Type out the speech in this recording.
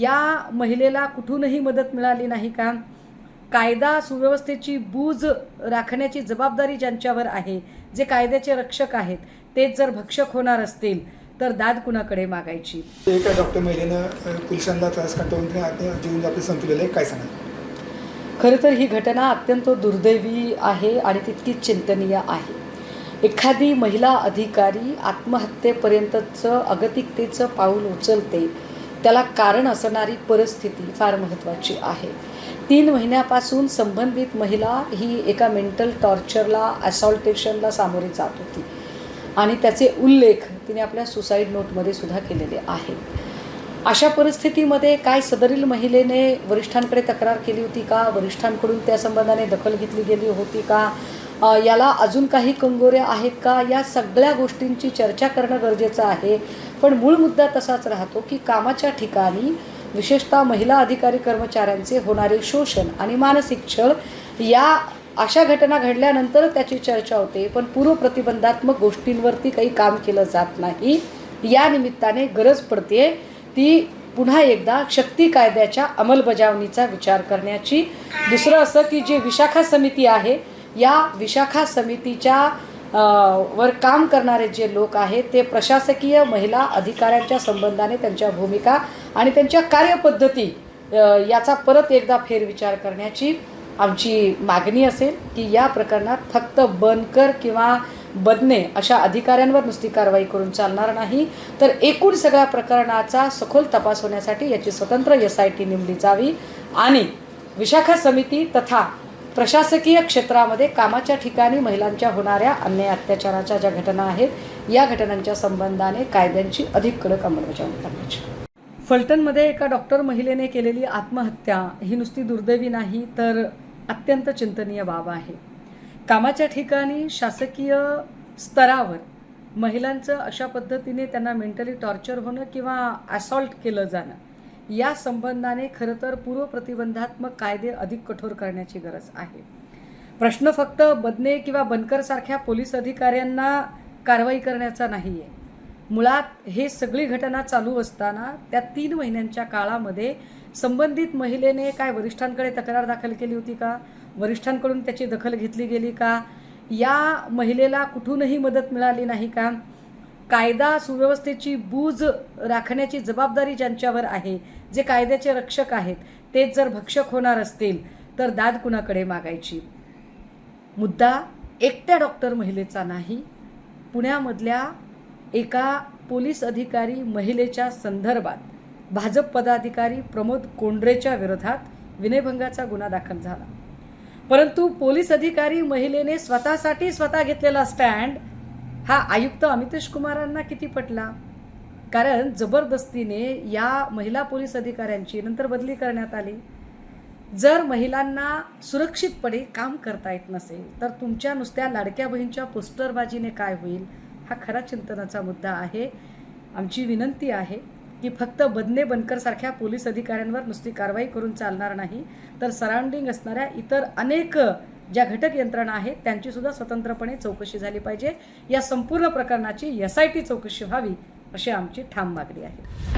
या महिलेला कुठूनही मदत मिळाली नाही का? कायदा सुव्यवस्थेची बूज राखण्याची जबाबदारी ज्यांच्यावर आहे जे कायद्याचे रक्षक आहेत तेच जर भक्षक होणार असतील तर दाद कुणाकडे मागायची? एका डॉक्टर महिलेनं पोलिसांना त्रास जीवन आपले संपलेलं आहे. काय सांगाल? खरं तर ही घटना अत्यंत दुर्दैवी आहे आणि तितकीच चिंतनीय आहे. एखादी महिला अधिकारी आत्महत्येपर्यंतचं अगतिकतेचं पाऊल उचलते त्याला कारण असणारी परिस्थिती फार महत्त्वाची आहे. तीन महिन्यापासून संबंधित महिला ही एका मेंटल टॉर्चरला असॉल्टेशनला सामोरी जात होती. आणि त्याचे उल्लेख तिने आपल्या सुसाईड नोटमध्ये सुद्धा केलेले आहेत अशा परिस्थितीमध्ये काय सदरील महिलेने वरिष्ठांकडे तक्रार केली होती का? वरिष्ठांकडून त्या संबंधाने दखल घेतली गेली होती का? याला अजून काही कंगोऱ्या आहेत का? या सगळ्या गोष्टींची चर्चा करणं गरजेचं आहे. पण मूळ मुद्दा तसाच राहतो की कामाच्या ठिकाणी विशेषतः महिला अधिकारी कर्मचाऱ्यांचे होणारे शोषण आणि मानसिक छळ या अशा घटना घडल्यानंतर त्याची चर्चा होते पण पूर्व प्रतिबंधात्मक गोष्टींवरती काही काम केलं जात नाही. या निमित्ताने गरज पडते ती पुन्हा एकदा शक्ती कायद्याच्या अंमलबजावणीचा विचार करण्याची. दुसरं असं की जे विशाखा समिती आहे या विशाखा समितीच्या वर काम करणारे जे लोक आहेत ते प्रशासकीय महिला अधिकाऱ्यांच्या संबंधाने त्यांच्या भूमिका आणि त्यांच्या कार्यपद्धती याचा परत एकदा फेरविचार करण्याची आमची मागणी असेल की या प्रकरणात फक्त बनकर किंवा बदने अशा अधिकाऱ्यांवर नुसती कारवाई करून चालणार नाही. तर एकूण सगळ्या प्रकरणाचा सखोल तपास होण्यासाठी याची स्वतंत्र एस आय टी नेमली जावी आणि विशाखा समिती तथा प्रशासकीय क्षेत्रामध्ये कामाच्या ठिकाणी महिलांच्या होणाऱ्या अन्याय अत्याचाराच्या ज्या घटना आहेत या घटनांच्या संबंधाने कायद्यांची अधिक कडक अंमलबजावणी करण्याची. फलटणमध्ये एका डॉक्टर महिलेने केलेली आत्महत्या ही नुसती दुर्दैवी नाही तर अत्यंत चिंतनीय बाब आहे. कामाच्या ठिकाणी शासकीय स्तरावर महिलांचं अशा पद्धतीने त्यांना मेंटली टॉर्चर होणं किंवा असॉल्ट केलं जाणं या संबंधाने खरं तर पूर्व प्रतिबंधात्मक कायदे अधिक कठोर करण्याची गरज आहे. प्रश्न फक्त बदने किंवा बनकर सारख्या पोलीस अधिकाऱ्यांना कारवाई करण्याचा नाही आहे मुळात हे सगळी घटना चालू असताना त्या तीन महिन्यांच्या काळामध्ये संबंधित महिलेने काय वरिष्ठांकडे तक्रार दाखल केली होती का? वरिष्ठांकडून त्याची दखल घेतली गेली का? या महिलेला कुठूनही मदत मिळाली नाही का? कायदा सुव्यवस्थेची बूज राखण्याची जबाबदारी ज्यांच्यावर आहे जे कायद्याचे रक्षक आहेत तेच जर भक्षक होणार असतील तर दाद कुणाकडे मागायची? मुद्दा एकट्या डॉक्टर महिलेचा नाही. पुण्यामधल्या एका पोलीस अधिकारी महिलेच्या संदर्भात भाजप पदाधिकारी प्रमोद कोंडरेच्या विरोधात विनयभंगाचा गुन्हा दाखल झाला. परंतु पोलीस अधिकारी महिलेने स्वतःसाठी स्वतः घेतलेला स्टँड हा आयुक्त अमितेश कुमारांना किती पटला? कारण जबरदस्तीने या महिला पोलीस अधिकाऱ्यांची नंतर बदली करण्यात आली. जर महिलांना सुरक्षितपणे काम करता येत नसेल तर तुमच्या नुसत्या लाडक्या बहीणच्या पोस्टरबाजीने काय होईल? हा खरा चिंतनाचा मुद्दा आहे. आमची विनंती आहे की फक्त बदने बनकरसारख्या पोलीस अधिकाऱ्यांवर नुसती कारवाई करून चालणार नाही तर सराउंडिंग असणाऱ्या इतर अनेक ज्या घटक यंत्रणा आहेत त्यांची सुद्धा स्वतंत्रपणे चौकशी झाली पाहिजे. या संपूर्ण प्रकरणाची एस आय टी चौकशी व्हावी अशी आमची ठाम मागणी आहे.